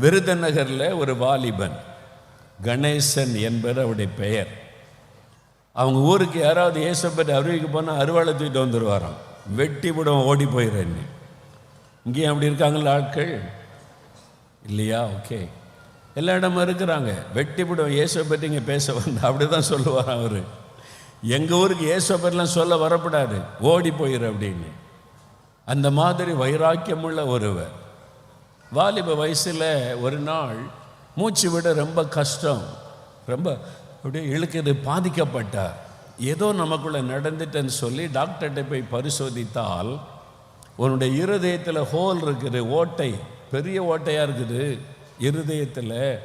விருதுநகரில் ஒரு வாலிபன் கணேசன் என்பது அவருடைய பெயர். அவங்க ஊருக்கு யாராவது ஏசப்பட்டு அருவிக்கு போனால் அருவாளை தூக்கிட்டு வந்துடுவாராம் வெட்டி விடும் ஓடி போயிடுறேன்னு இங்கேயும் அப்படி இருக்காங்களா ஆட்கள்? இல்லையா? ஓகே. எல்லா இடமும் இருக்கிறாங்க. வெட்டி விடும் இயேசுவை பற்றி இங்கே பேச வந்த அப்படி தான் சொல்லுவார் அவர். எங்கள் ஊருக்கு இயேசுவை பற்றிலாம் சொல்ல வரப்படாது. ஓடி போயிரு அப்படின்னு. அந்த மாதிரி வைராக்கியமுள்ள ஒருவர். வாலிப வயசில் ஒரு நாள் மூச்சு விட ரொம்ப கஷ்டம். ரொம்ப அப்படியே இழுக்குது பாதிக்கப்பட்டார் ஏதோ நமக்குள்ளே நடந்துட்டேன்னு சொல்லி டாக்டர்கிட்ட போய் பரிசோதித்தால் உன்னுடைய இருதயத்தில் ஹோல் இருக்குது ஓட்டை பெரிய ஓட்டையாக இருக்குது. இருதயத்தில்.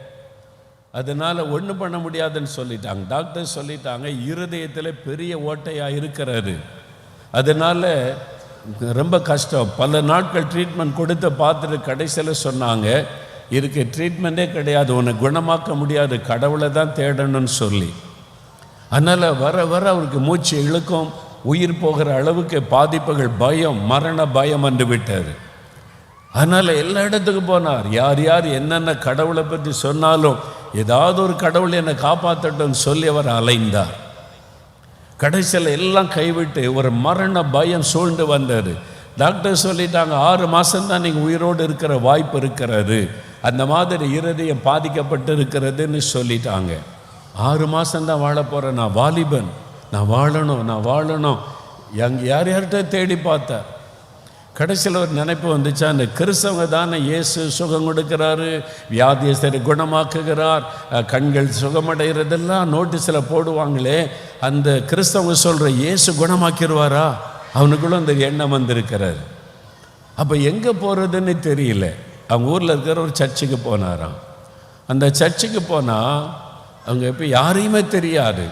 அதனால் ஒன்றும் பண்ண முடியாதுன்னு சொல்லிட்டாங்க. டாக்டர் சொல்லிட்டாங்க இருதயத்தில் பெரிய ஓட்டையாக இருக்கிறாரு அதனால் ரொம்ப கஷ்டம். பல நாட்கள் ட்ரீட்மெண்ட் கொடுத்து பார்த்துட்டு கடைசியில் சொன்னாங்க இதுக்கு ட்ரீட்மெண்ட்டே கிடையாது. உன்னை குணமாக்க முடியாது. கடவுளை தான் தேடணும்னு சொல்லி. அதனால் வர வர அவருக்கு மூச்சு இழுக்கும். உயிர் போகிற அளவுக்கு பாதிப்புகள் பயம் மரண பயம் வந்து விட்டார் அதனால் எல்லா இடத்துக்கும் போனார். யார் யார் என்னென்ன கடவுளை பற்றி சொன்னாலும் ஏதாவது ஒரு கடவுள் என்னை காப்பாற்றட்டும்னு சொல்லி அவர் அலைந்தார். கடைசியில் எல்லாம் கைவிட்டு ஒரு மரண பயம் சூழ்ந்து வந்தார் டாக்டர் சொல்லிட்டாங்க ஆறு மாதம்தான் நீங்கள் உயிரோடு இருக்கிற வாய்ப்பு இருக்கிறது. அந்த மாதிரி இருதயம் பாதிக்கப்பட்டு இருக்கிறதுன்னு சொல்லிட்டாங்க. ஆறு மாதம்தான் வாழ போகிறேன் நான் வாலிபன். நான் வாழணும் நான் வாழணும். எங் யார் யார்கிட்ட தேடி பார்த்தேன் கடைசியில் ஒரு நினைப்பு வந்துச்சு? அந்த கிறிஸ்தவங்க தானே இயேசு சுகம் கொடுக்கிறாரு வியாதியஸ்தரை குணமாக்குகிறார் கண்கள் சுகமடைகிறதெல்லாம் நோட்டீஸில் போடுவாங்களே அந்த கிறிஸ்தவங்க சொல்கிற இயேசு குணமாக்கிடுவாரா? அவனுக்குள்ள அந்த எண்ணம் வந்திருக்கிறார் அப்போ எங்கே போகிறதுன்னு தெரியல. அவங்க ஊரில் இருக்கிற ஒரு சர்ச்சுக்கு போனாராம். அந்த சர்ச்சுக்கு போனால் அவங்க இப்போ யாரையுமே தெரியாது.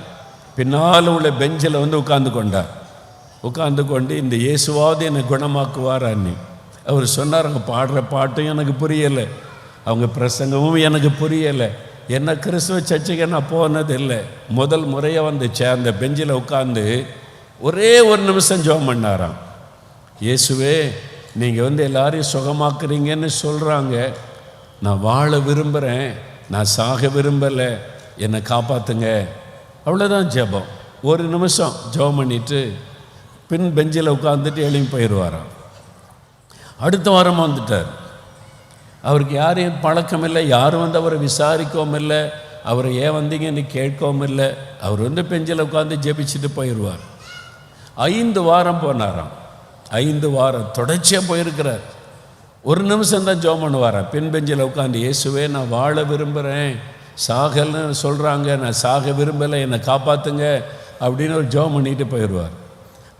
பின்னால் உள்ள பெஞ்சில் வந்து உட்காந்து கொண்டார். உட்காந்து கொண்டு இந்த இயேசுவாவது என்னை குணமாக்குவார் அண்ணி. அவர் சொன்னார் அவங்க பாடுற பாட்டும் எனக்கு புரியலை. அவங்க பிரசங்கமும் எனக்கு புரியலை. என்ன கிறிஸ்துவ சர்ச்சுக்கு நான் போனது இல்லை முதல் முறையாக வந்துச்சு அந்த பெஞ்சில் உட்காந்து ஒரே ஒரு நிமிஷம் ஜெபம் பண்ணாராம். இயேசுவே நீங்கள் வந்து எல்லாரையும் சுகமாக்குறீங்கன்னு சொல்கிறாங்க நான் வாழ விரும்புகிறேன் நான் சாக விரும்பலை. என்னை காப்பாற்றுங்க அவ்வளோதான் ஜெபம். ஒரு நிமிஷம் ஜெபம் பண்ணிட்டு பின் பெஞ்சில் உட்காந்துட்டு எழுப்பி போயிடுவாராம் அடுத்த வாரம் வந்துட்டார். அவருக்கு யாரையும் பழக்கம் இல்லை யாரும் வந்து அவரை விசாரிக்கவும் இல்லை அவரை ஏன் வந்தீங்கன்னு கேட்கவும் இல்லை அவர் வந்து பெஞ்சில் உட்காந்து ஜெபிச்சுட்டு போயிடுவார் ஐந்து வாரம் போனாராம். ஐந்து வாரம் தொடர்ச்சியாக போயிருக்கிறார். ஒரு நிமிஷம் தான் ஜோம் பண்ணுவாராம். பின் பெஞ்சில் உட்காந்து இயேசுவே நான் வாழ விரும்புகிறேன் சாகல்னு சொல்கிறாங்க நான் சாக விரும்பலை என்னை காப்பாற்றுங்க அப்படின்னு ஒரு ஜோம் பண்ணிட்டு போயிடுவார்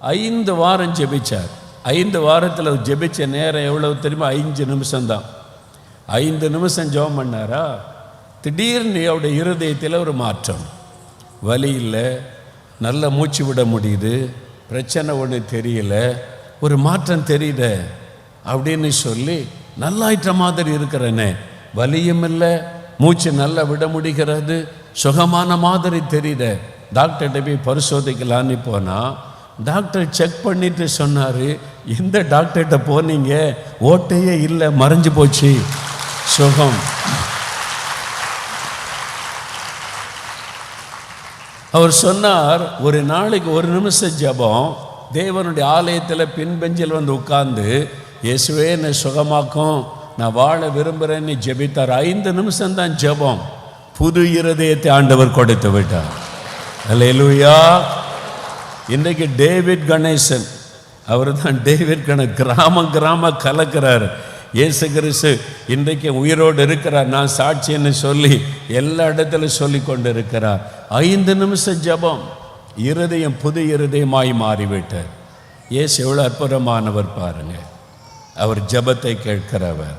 ஐந்து வாரம் ஜெபிச்சார். ஐந்து வாரத்தில் அவர் ஜெபிச்ச நேரம் எவ்வளவு தெரியுமா? ஐந்து நிமிஷம்தான். ஐந்து நிமிஷம் ஜெபம் பண்ணாரா? திடீர்னு அவருடைய இருதயத்தில் ஒரு மாற்றம். வலி இல்லை நல்ல மூச்சு விட முடியுது பிரச்சனை ஒன்று தெரியல ஒரு மாற்றம் தெரியல அப்படின்னு சொல்லி நல்லாயிட்ட மாதிரி இருக்கிறேனே. வலியும் இல்லை மூச்சு நல்லா விட முடிகிறது சுகமான மாதிரி தெரியுத. டாக்டர்கிட்ட போய் பரிசோதிக்கலான்னு போனால் டாக்டர் செக் பண்ணிட்டு சொன்னார் எந்த டாக்டர்கிட்ட போனீங்க? ஓட்டையே இல்லை மறைஞ்சு போச்சு. சுகம். அவர் சொன்னார் ஒரு நாளைக்கு ஒரு நிமிஷம் ஜெபம் தேவனுடைய ஆலயத்தில் பின்பெஞ்சில் வந்து உட்கார்ந்து இயேசுவே என்னை சுகமாக்கும். நான் வாழ விரும்புகிறேன்னு ஜெபித்தார். ஐந்து நிமிஷம் தான் ஜெபம். புது இருதயத்தை ஆண்டவர் கொடுத்து விட்டார். அல்லேலூயா இன்றைக்கு டேவிட் கணேசன் அவர் தான் டேவிட் கண கிராம கிராம கலக்கிறார். இயேசு கிறிஸ்து இன்றைக்கு உயிரோடு இருக்கிறார். நான் சாட்சின்னு சொல்லி எல்லா இடத்துல சொல்லி கொண்டு இருக்கிறார் ஐந்து நிமிஷம் ஜெபம் இருதயம் புது இருதயமாய் மாறிவிட்டார் இயேசு எவ்வளோ அற்புதமானவர் பாருங்கள் அவர் ஜெபத்தை கேட்கிறவர்.